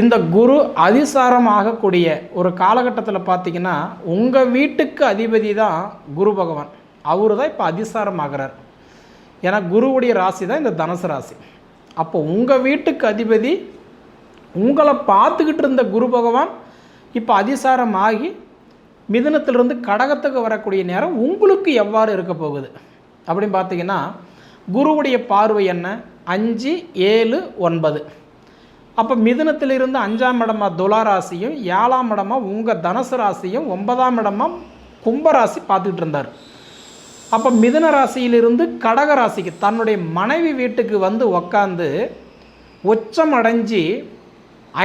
இந்த குரு அதிசாரம் ஆகக்கூடிய ஒரு காலகட்டத்தில் பார்த்தீங்கன்னா உங்கள் வீட்டுக்கு அதிபதி தான் குரு பகவான். அவரு தான் இப்போ அதிசாரம் ஆகிறார் ஏன்னா குருவுடைய ராசி தான் இந்த தனுசு ராசி. அப்போ உங்கள் வீட்டுக்கு அதிபதி உங்களை பார்த்துக்கிட்டு இருந்த குரு பகவான் இப்போ அதிசாரம் ஆகி மிதுனத்திலிருந்து கடகத்துக்கு வரக்கூடிய நேரம் உங்களுக்கு எவ்வாறு இருக்க போகுது? அப்படின்னு பார்த்தீங்கன்னா குருவுடைய பார்வை என்ன? அஞ்சு ஏழு ஒன்பது. அப்போ மிதுனத்திலிருந்து அஞ்சாம் இடமா துலா ராசியும் ஏழாம் இடமா உங்கள் தனுசு ராசியும் ஒன்பதாம் இடமா கும்பராசி பார்த்துக்கிட்டு இருந்தார். அப்போ மிதுன ராசியிலிருந்து கடக ராசிக்கு தன்னுடைய மனைவி வீட்டுக்கு வந்து உக்காந்து உச்சம் அடைஞ்சு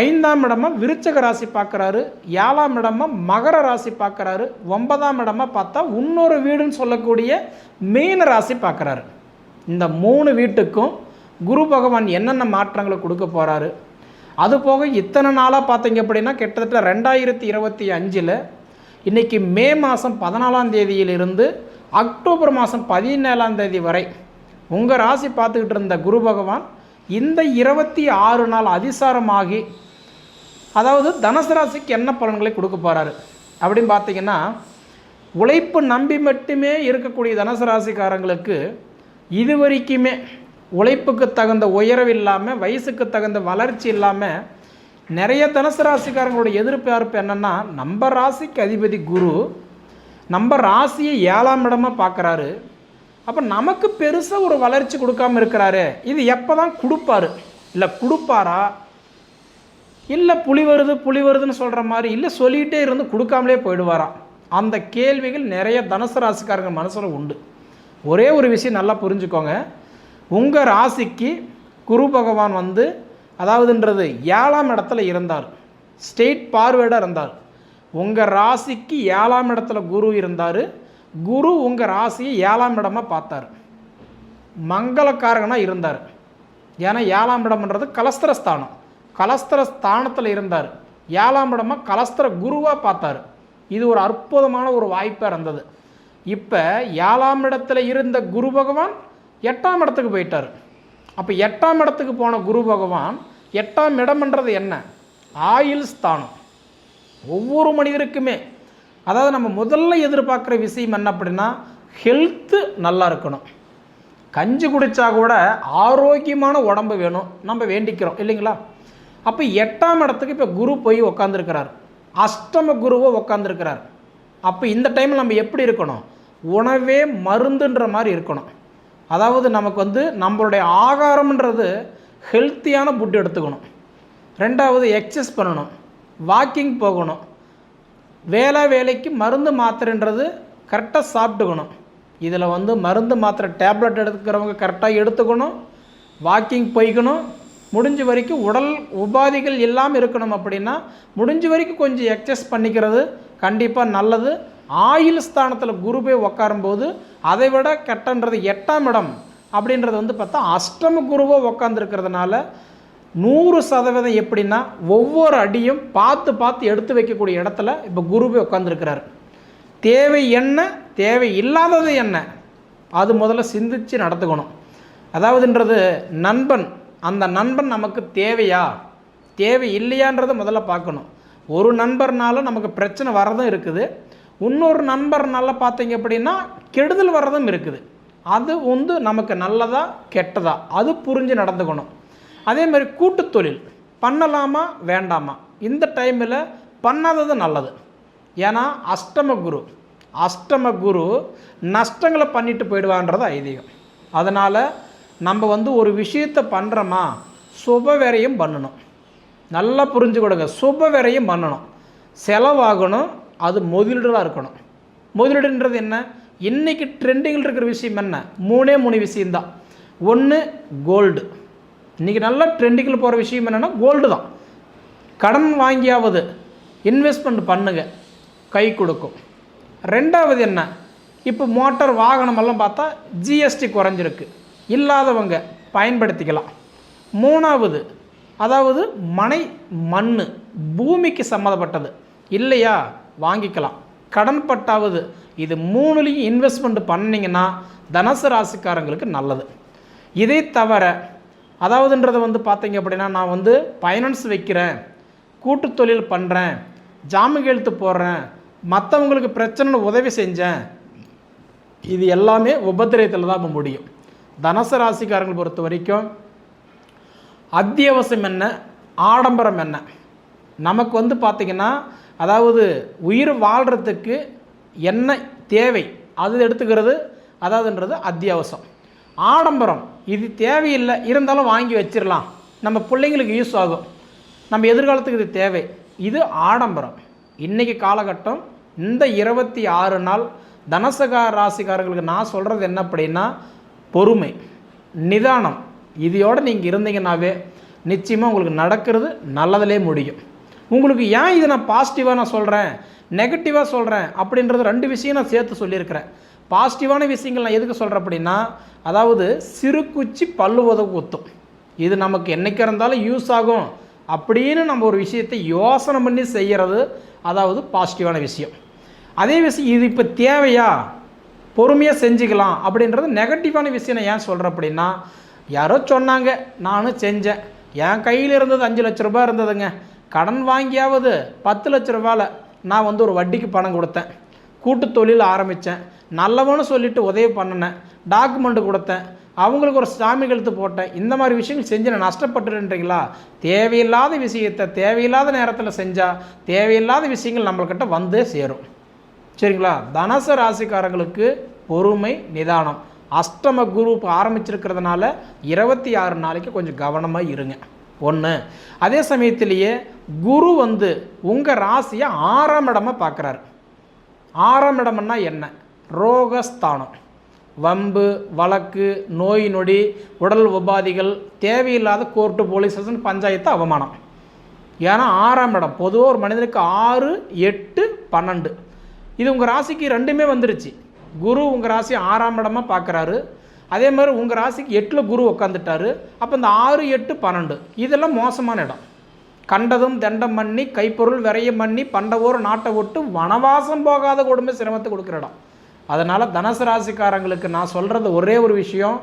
ஐந்தாம் இடமா விருச்சக ராசி பார்க்குறாரு ஏழாம் இடமா மகர ராசி பார்க்குறாரு ஒன்பதாம் இடமா பார்த்தா இன்னொரு வீடுன்னு சொல்லக்கூடிய மீன ராசி பார்க்குறாரு. இந்த மூணு வீட்டுக்கும் குரு பகவான் என்னென்ன மாற்றங்களை கொடுக்க போகிறாரு அது போக இத்தனை நாளாக பார்த்தீங்க அப்படின்னா கிட்டத்தட்ட ரெண்டாயிரத்தி இருபத்தி அஞ்சில் இன்றைக்கி மே மாதம் பதினாலாம் தேதியிலிருந்து அக்டோபர் மாதம் பதினேழாம் தேதி வரை உங்கள் ராசி பார்த்துக்கிட்டு இருந்த குரு பகவான் இந்த இருபத்தி ஆறு நாள் அதிசாரமாகி அதாவது தனுசு ராசிக்கு என்ன பலன்களை கொடுக்க போகிறாரு அப்படின்னு பார்த்தீங்கன்னா உழைப்பு நம்பி மட்டுமே இருக்கக்கூடிய தனுசு ராசிக்காரங்களுக்கு இது வரைக்குமே உழைப்புக்கு தகுந்த உயர்வு இல்லாமல் வயசுக்கு தகுந்த வளர்ச்சி இல்லாமல் நிறைய தனுசு ராசிக்காரங்களோட எதிர்பார்ப்பு என்னென்னா நம்ம ராசிக்கு அதிபதி குரு நம்ம ராசியை ஏழாம் இடமாக பார்க்குறாரு அப்போ நமக்கு பெருசாக ஒரு வளர்ச்சி கொடுக்காம இருக்கிறாரு இது எப்போ தான் கொடுப்பாரு? இல்லை கொடுப்பாரா? இல்லை புலி வருது புலி வருதுன்னு சொல்கிற மாதிரி இல்லை சொல்லிகிட்டே இருந்து கொடுக்காமலே போயிடுவாராம் அந்த கேள்விகள் நிறைய தனுசு ராசிக்காரங்க மனசில் உண்டு. ஒரே ஒரு விஷயம் நல்லா புரிஞ்சுக்கோங்க. உங்கள் ராசிக்கு குரு பகவான் வந்து அதாவதுன்றது ஏழாம் இடத்துல இருந்தார். ஸ்டேட் பார்வேர்டாக இருந்தார். உங்கள் ராசிக்கு ஏழாம் இடத்துல குரு இருந்தார். குரு உங்கள் ராசியை ஏழாம் இடமாக பார்த்தார். மங்களக்காரகனாக இருந்தார். ஏன்னா ஏழாம் இடம்ன்றது கலஸ்திர ஸ்தானம் கலஸ்திர ஸ்தானத்தில் இருந்தார். ஏழாம் இடமாக கலஸ்திர குருவாக பார்த்தார். இது ஒரு அற்புதமான ஒரு வாய்ப்பாக இருந்தது. இப்போ ஏழாம் இடத்துல இருந்த குரு பகவான் எட்டாம் இடத்துக்கு போயிட்டார். அப்போ எட்டாம் இடத்துக்கு போன குரு பகவான் எட்டாம் இடம்ன்றது என்ன? ஆயுள் ஸ்தானம். ஒவ்வொரு மனிதருக்குமே. அதாவது நம்ம முதல்ல எதிர்பார்க்குற விஷயம் என்ன அப்படின்னா ஹெல்த்து நல்லா இருக்கணும். கஞ்சி குடித்தா கூட ஆரோக்கியமான உடம்பு வேணும். நம்ம வேண்டிக்கிறோம் இல்லைங்களா? அப்போ எட்டாம் இடத்துக்கு இப்போ குரு போய் உக்காந்துருக்கிறார். அஷ்டம குருவை உக்காந்துருக்கிறார். அப்போ இந்த டைமில் நம்ம எப்படி இருக்கணும்? உணவே மருந்துன்ற மாதிரி இருக்கணும். அதாவது நமக்கு வந்து நம்மளுடைய ஆகாரம்ன்றது ஹெல்த்தியான ஃபுட் எடுத்துக்கணும். ரெண்டாவது எக்ஸஸ் பண்ணணும். வாக்கிங் போகணும். வேலை வேலைக்கு மருந்து மாத்திரைன்றது கரெக்டாக சாப்பிட்டுக்கணும். இதில் வந்து மருந்து மாத்திரை டேப்லெட் எடுத்துக்கிறவங்க கரெக்டாக எடுத்துக்கணும். வாக்கிங் போய்க்கணும். முடிஞ்ச வரைக்கும் உடல் உபாதைகள் இல்லாமல் இருக்கணும் அப்படின்னா முடிஞ்ச வரைக்கும் கொஞ்சம் எக்ஸஸ் பண்ணிக்கிறது கண்டிப்பாக நல்லது. ஆயுள் ஸ்தானத்தில் குரு போய் உக்காரும்போது அதை விட கெட்டன்றது எட்டாம் இடம் அப்படின்றது வந்து பார்த்தா அஷ்டம குருவோ உக்காந்துருக்கிறதுனால நூறு சதவீதம் எப்படின்னா ஒவ்வொரு அடியும் பார்த்து பார்த்து எடுத்து வைக்கக்கூடிய இடத்துல இப்போ குருவே உட்காந்துருக்கிறார் தேவை என்ன? தேவை இல்லாதது என்ன? அது முதல்ல சிந்தித்து நடத்துக்கணும் அதாவதுன்றது நண்பன். அந்த நண்பன் நமக்கு தேவையா? தேவை இல்லையான்றதை முதல்ல பார்க்கணும். ஒரு நண்பர்னால நமக்கு பிரச்சனை வரதும் இருக்குது. இன்னொரு நண்பர் நல்லா பார்த்தீங்க அப்படின்னா கெடுதல் வர்றதும் இருக்குது. அது வந்து நமக்கு நல்லதா கெட்டதா? அது புரிஞ்சு நடந்துக்கணும். அதே மாதிரி கூட்டு தொழில். பண்ணலாமா வேண்டாமா? இந்த டைமில் பண்ணாதது நல்லது. ஏன்னா அஷ்டம குரு. அஷ்டம குரு நஷ்டங்களை பண்ணிட்டு போயிடுவான்றது ஐதீகம். அதனால் நம்ம வந்து ஒரு விஷயத்தை பண்ணுறோமா சுப வேறையும் பண்ணணும். நல்லா புரிஞ்சு கொடுங்க சுப வேறையும் பண்ணணும். செலவாகணும் அது முதலீடுலாம் இருக்கணும். முதலீடுன்றது என்ன? இன்றைக்கி ட்ரெண்டிங்கில் இருக்கிற விஷயம் என்ன? மூணே மூணு விஷயம்தான். ஒன்று கோல்டு இன்றைக்கி நல்லா ட்ரெண்டிங்கில் போகிற விஷயம் என்னென்னா கோல்டு தான். கடன் வாங்கியாவது இன்வெஸ்ட்மெண்ட் பண்ணுங்க. கை கொடுக்கும். ரெண்டாவது என்ன? இப்போ மோட்டார் வாகனமெல்லாம் பார்த்தா ஜிஎஸ்டி குறைஞ்சிருக்கு. இல்லாதவங்க பயன்படுத்திக்கலாம். மூணாவது அதாவது மனை மண் பூமிக்கு சம்மந்தப்பட்டது. இல்லையா? வாங்கிக்கலாம். கடன் பட்டாவது இது மூணுலேயும் இன்வெஸ்ட்மெண்ட் பண்ணிங்கன்னா தனசு ராசிக்காரங்களுக்கு நல்லது. இதை தவிர அதாவதுன்றதை வந்து பார்த்தீங்க அப்படின்னா நான் வந்து ஃபைனான்ஸ் வைக்கிறேன் கூட்டு தொழில் பண்ணுறேன் ஜாமீன் எழுத்து போடுறேன் மற்றவங்களுக்கு பிரச்சனை உதவி செஞ்சேன். இது எல்லாமே உபத்திரயத்தில் தான் முடியும். தனசு ராசிக்காரங்களை பொறுத்த வரைக்கும் அத்தியாவசியம் என்ன ஆடம்பரம் என்ன? நமக்கு வந்து பார்த்திங்கன்னா அதாவது உயிர் வாழ்கிறதுக்கு என்ன தேவை? அது எடுத்துக்கிறது அதாவதுன்றது அத்தியாவசியம். ஆடம்பரம் இது தேவையில்லை இருந்தாலும் வாங்கி வச்சிடலாம் நம்ம பிள்ளைங்களுக்கு யூஸ் ஆகும். நம்ம எதிர்காலத்துக்கு இது தேவை. இது ஆடம்பரம். இன்றைக்கி காலகட்டம் இந்த இருபத்தி ஆறு நாள் தனசகார ராசிக்காரர்களுக்கு நான் சொல்கிறது என்ன அப்படின்னா பொறுமை நிதானம். இதையோடு நீங்கள் இருந்தீங்கன்னாவே நிச்சயமாக உங்களுக்கு நடக்கிறது நல்லதிலே முடியும். உங்களுக்கு ஏன் இதை நான் பாசிட்டிவாக நான் சொல்கிறேன் நெகட்டிவாக சொல்கிறேன் அப்படின்றது ரெண்டு விஷயம் நான் சேர்த்து சொல்லியிருக்கிறேன். பாசிட்டிவான விஷயங்கள் நான் எதுக்கு சொல்கிறேன் அப்படின்னா அதாவது சிறு குச்சி பல்லு உதவு குத்தும் இது நமக்கு என்றைக்கு இருந்தாலும் யூஸ் ஆகும். அப்படின்னு நம்ம ஒரு விஷயத்தை யோசனை பண்ணி செய்கிறது அதாவது பாசிட்டிவான விஷயம். அதே விஷயம் இது இப்போ தேவையா? பொறுமையாக செஞ்சுக்கலாம். அப்படின்றது நெகட்டிவான விஷயம் நான் ஏன் சொல்கிறேன் அப்படின்னா யாரோ சொன்னாங்க நானும் செஞ்சேன். என் கையில் இருந்தது அஞ்சு லட்ச ரூபாய் இருந்ததுங்க. கடன் வாங்கியாவது பத்து லட்ச ரூபாயில் நான் வந்து ஒரு வட்டிக்கு பணம் கொடுத்தேன். கூட்டு தொழில் ஆரம்பித்தேன் நல்லவனு சொல்லிட்டு உதவி பண்ணினேன். டாக்குமெண்ட் கொடுத்தேன். அவங்களுக்கு ஒரு சாமி கழுத்து போட்டேன். இந்த மாதிரி விஷயங்கள் செஞ்சு நான் நஷ்டப்பட்டுன்றீங்களா தேவையில்லாத விஷயத்தை தேவையில்லாத நேரத்தில் செஞ்சால் தேவையில்லாத விஷயங்கள் நம்மள்கிட்ட வந்தே சேரும். சரிங்களா? தனுசு ராசிக்காரங்களுக்கு பொறுமை நிதானம். அஷ்டம குரூப் ஆரம்பிச்சிருக்கிறதுனால இருபத்தி ஆறு நாளைக்கு கொஞ்சம் கவனமாக இருங்க. ஒன்று அதே சமயத்திலேயே குரு வந்து உங்கள் ராசியை ஆறாம் இடமாக பார்க்குறாரு ஆறாம் இடம்னா என்ன? ரோகஸ்தானம். வம்பு வழக்கு நோய் நொடி உடல் உபாதிகள் தேவையில்லாத கோர்ட்டு போலீஸ் ஸ்டேஷன் பஞ்சாயத்து அவமானம். ஏன்னா ஆறாம் இடம். பொதுவாக ஒரு மனிதனுக்கு ஆறு எட்டு பன்னெண்டு. இது உங்கள் ராசிக்கு ரெண்டுமே வந்துருச்சு. குரு உங்கள் ராசி ஆறாம் இடமாக பார்க்குறாரு அதே மாதிரி உங்கள் ராசிக்கு எட்டில் குரு உட்காந்துட்டாரு அப்போ இந்த ஆறு எட்டு பன்னெண்டு இதெல்லாம் மோசமான இடம். கண்டதும் தண்டம் பண்ணி கைப்பொருள் விரையும் பண்ணி பண்டவோர் நாட்டை விட்டு வனவாசம் போகாத கொடுமை சிரமத்தை கொடுக்குற இடம். அதனால் தனுசு ராசிக்காரங்களுக்கு நான் சொல்கிறது ஒரே ஒரு விஷயம்.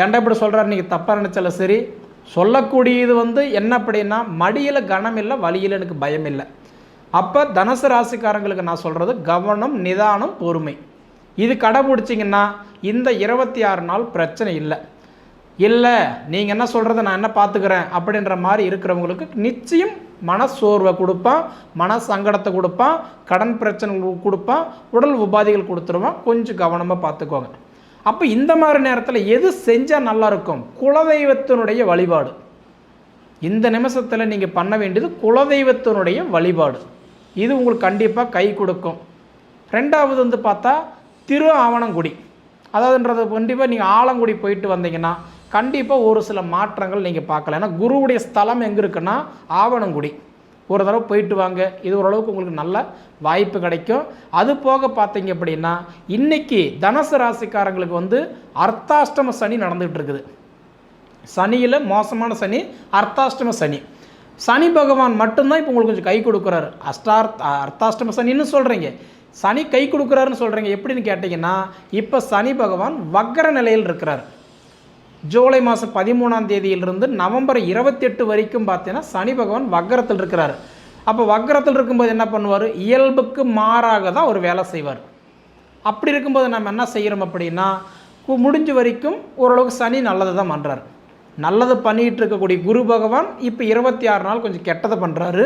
ஏன்டா இப்படி சொல்கிறாரு நீங்கள் தப்பாக நினச்சல சரி. சொல்லக்கூடியது வந்து என்ன அப்படின்னா மடியில் கனம் இல்லை வழியில் எனக்கு பயம் இல்லை. அப்போ தனுசு ராசிக்காரங்களுக்கு நான் சொல்கிறது கவனம் நிதானம் பொறுமை. இது கடைபிடிச்சிங்கன்னா இந்த இருபத்தி ஆறு நாள் பிரச்சனை இல்லை. இல்லை நீங்கள் என்ன சொல்கிறத நான் என்ன பார்த்துக்கிறேன் அப்படின்ற மாதிரி இருக்கிறவங்களுக்கு நிச்சயம் மனசோர்வை கொடுப்பான் மன சங்கடத்தை கொடுப்பான் கடன் பிரச்சனை கொடுப்பான் உடல் உபாதைகள் கொடுத்துருவான். கொஞ்சம் கவனமாக பார்த்துக்கோங்க. அப்போ இந்த மாதிரி நேரத்தில் எது செஞ்சால் நல்லா இருக்கும்? குலதெய்வத்தினுடைய வழிபாடு. இந்த நிமிஷத்தில் நீங்கள் பண்ண வேண்டியது குலதெய்வத்தினுடைய வழிபாடு. இது உங்களுக்கு கண்டிப்பாக கை கொடுக்கும். ரெண்டாவது வந்து பார்த்தா திரு ஆவணங்குடி அதாவதுன்றது கண்டிப்பாக நீங்கள் ஆலங்குடி போயிட்டு வந்தீங்கன்னா கண்டிப்பாக ஒரு சில மாற்றங்கள் நீங்கள் பார்க்கலாம். ஏன்னா குருவுடைய ஸ்தலம் எங்கே இருக்குன்னா ஆவணங்குடி. ஒரு தடவை போயிட்டு வாங்க. இது ஓரளவுக்கு உங்களுக்கு நல்ல வாய்ப்பு கிடைக்கும். அது போக பார்த்தீங்க அப்படின்னா இன்னைக்கு தனுசு ராசிக்காரங்களுக்கு வந்து அர்த்தாஷ்டம சனி நடந்துகிட்டு இருக்குது. சனியில் மோசமான சனி அர்த்தாஷ்டம சனி. சனி பகவான் மட்டும்தான் இப்போ உங்களுக்கு கொஞ்சம் கை கொடுக்குறாரு. அஷ்டார்த் அர்த்தாஷ்டம சனின்னு சொல்கிறீங்க சனி கை கொடுக்குறாருன்னு சொல்கிறீங்க எப்படின்னு கேட்டிங்கன்னா இப்போ சனி பகவான் வக்கர நிலையில் இருக்கிறார். ஜூலை மாதம் பதிமூணாம் தேதியிலிருந்து நவம்பர் இருபத்தெட்டு வரைக்கும் பார்த்தீங்கன்னா சனி பகவான் வக்கரத்தில் இருக்கிறார். அப்போ வக்கரத்தில் இருக்கும்போது என்ன பண்ணுவார்? இயல்புக்கு மாறாக தான் ஒரு வேலை செய்வார். அப்படி இருக்கும்போது நம்ம என்ன செய்கிறோம் அப்படின்னா முடிஞ்ச வரைக்கும் ஓரளவுக்கு சனி நல்லது தான் பண்ணுறாரு நல்லது பண்ணிகிட்டு இருக்கக்கூடிய குரு பகவான் இப்போ இருபத்தி ஆறு நாள் கொஞ்சம் கெட்டதை பண்ணுறாரு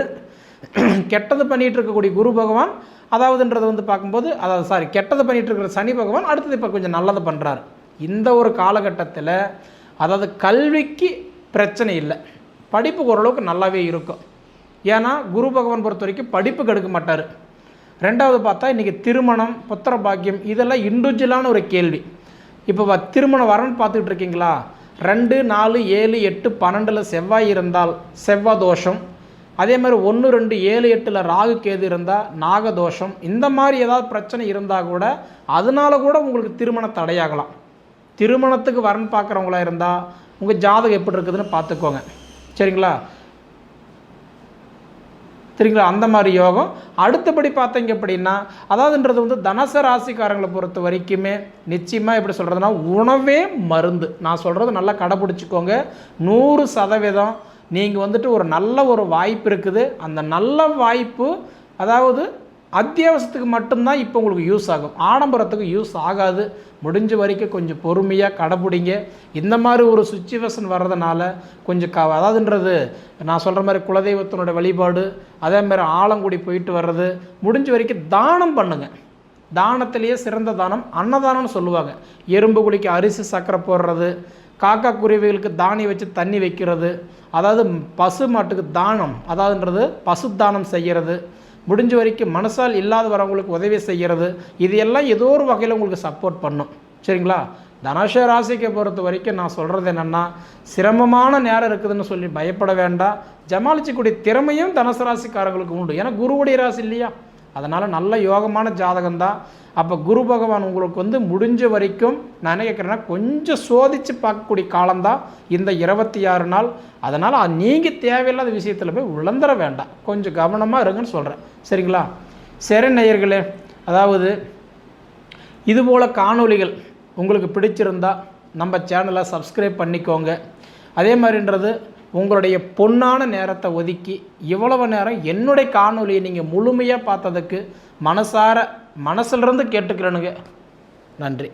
கெட்டது பண்ணிகிட்டு இருக்கக்கூடிய குரு பகவான் அதாவதுன்றது வந்து பார்க்கும்போது அதாவது சாரி கெட்டது பண்ணிகிட்டு இருக்கிற சனி பகவான் அடுத்தது இப்போ கொஞ்சம் நல்லது பண்ணுறாரு இந்த ஒரு காலகட்டத்தில் அதாவது கல்விக்கு பிரச்சனை இல்லை. படிப்பு ஓரளவுக்கு நல்லாவே இருக்கும். ஏன்னா குரு பகவான் பொறுத்த வரைக்கும் படிப்பு கெடுக்க மாட்டார். ரெண்டாவது பார்த்தா இன்றைக்கி திருமணம் புத்திர பாக்கியம் இதெல்லாம் இண்டிவிஜுவலான ஒரு கேள்வி. இப்போ வ- திருமணம் வரன்னு பார்த்துக்கிட்டு இருக்கீங்களா? ரெண்டு நாலு ஏழு எட்டு பன்னெண்டில் செவ்வாய் இருந்தால் செவ்வாய் தோஷம். அதே மாதிரி ஒன்று ரெண்டு ஏழு எட்டில் ராகு கேது இருந்தால் நாகதோஷம். இந்த மாதிரி ஏதாவது பிரச்சனை இருந்தால் கூட அதனால கூட உங்களுக்கு திருமண தடையாகலாம். திருமணத்துக்கு வரன் பார்க்குறவங்களா இருந்தால் உங்கள் ஜாதகம் எப்படி இருக்குதுன்னு பார்த்துக்கோங்க. சரிங்களா? சரிங்களா? அந்த மாதிரி யோகம். அடுத்தபடி பார்த்தீங்க அப்படின்னா அதாவதுன்றது வந்து தனச ராசிக்காரங்களை பொறுத்த வரைக்குமே நிச்சயமாக எப்படி சொல்கிறதுனா உணவே மருந்து. நான் சொல்கிறது நல்லா கடைப்பிடிச்சிக்கோங்க நூறு சதவீதம் நீங்கள் வந்துட்டு ஒரு நல்ல ஒரு வாய்ப்பு இருக்குது. அந்த நல்ல வாய்ப்பு அதாவது அத்தியாவசியத்துக்கு மட்டும்தான் இப்போ உங்களுக்கு யூஸ் ஆகும். ஆடம்பரத்துக்கு யூஸ் ஆகாது. முடிஞ்ச வரைக்கும் கொஞ்சம் பொறுமையாக கடைப்பிடிங்க இந்த மாதிரி ஒரு சுச்சுவேஷன் வர்றதுனால கொஞ்சம் க அதாவதுன்றது நான் சொல்கிற மாதிரி குலதெய்வத்தினோட வழிபாடு அதே மாதிரி ஆலங்குடி போயிட்டு வர்றது முடிஞ்ச வரைக்கும் தானம் பண்ணுங்கள் தானத்திலேயே சிறந்த தானம் அன்னதானம்னு சொல்லுவாங்க. எறும்பு குழிக்கு அரிசி சக்கரை போடுறது காக்கா குருவிகளுக்கு தானி வச்சு தண்ணி வைக்கிறது. அதாவது பசு மாட்டுக்கு தானம் அதாவதுன்றது பசு தானம் செய்கிறது. முடிஞ்ச வரைக்கும் மனசால் இல்லாத வரவங்களுக்கு உதவி செய்கிறது. இது எல்லாம் ஏதோ ஒரு வகையில் உங்களுக்கு சப்போர்ட் பண்ணும். சரிங்களா? தனுஷ ராசிக்கு பொறுத்த வரைக்கும் நான் சொல்கிறது என்னென்னா சிரமமான நேரம் இருக்குதுன்னு சொல்லி பயப்பட வேண்டாம். ஜமாளிச்சக்கூடிய திறமையும் தனுசு ராசிக்காரங்களுக்கு உண்டு. ஏன்னா குருவுடைய ராசி இல்லையா? அதனால் நல்ல யோகமான ஜாதகம் தான் அப்போ குரு பகவான் உங்களுக்கு வந்து முடிஞ்ச வரைக்கும் நான் என்ன கேட்குறேன்னா கொஞ்சம் சோதித்து பார்க்கக்கூடிய காலம்தான் இந்த இருபத்தி ஆறு நாள். அதனால் நீங்கள் தேவையில்லாத விஷயத்தில் போய் உழந்துட வேண்டாம். கொஞ்சம் கவனமாக இருங்கன்னு சொல்கிறேன் சரிங்களா? சரி நேயர்களே அதாவது இதுபோல் காணொளிகள் உங்களுக்கு பிடிச்சிருந்தா நம்ம சேனலை சப்ஸ்கிரைப் பண்ணிக்கோங்க. அதே மாதிரின்றது உங்களுடைய பொன்னான நேரத்தை ஒதுக்கி இவ்வளவு நேரம் என்னுடைய காணொலியை நீங்கள் முழுமையாக பார்த்ததுக்கு மனசார மனசிலிருந்து கேட்டுக்கிறேனுங்க. நன்றி.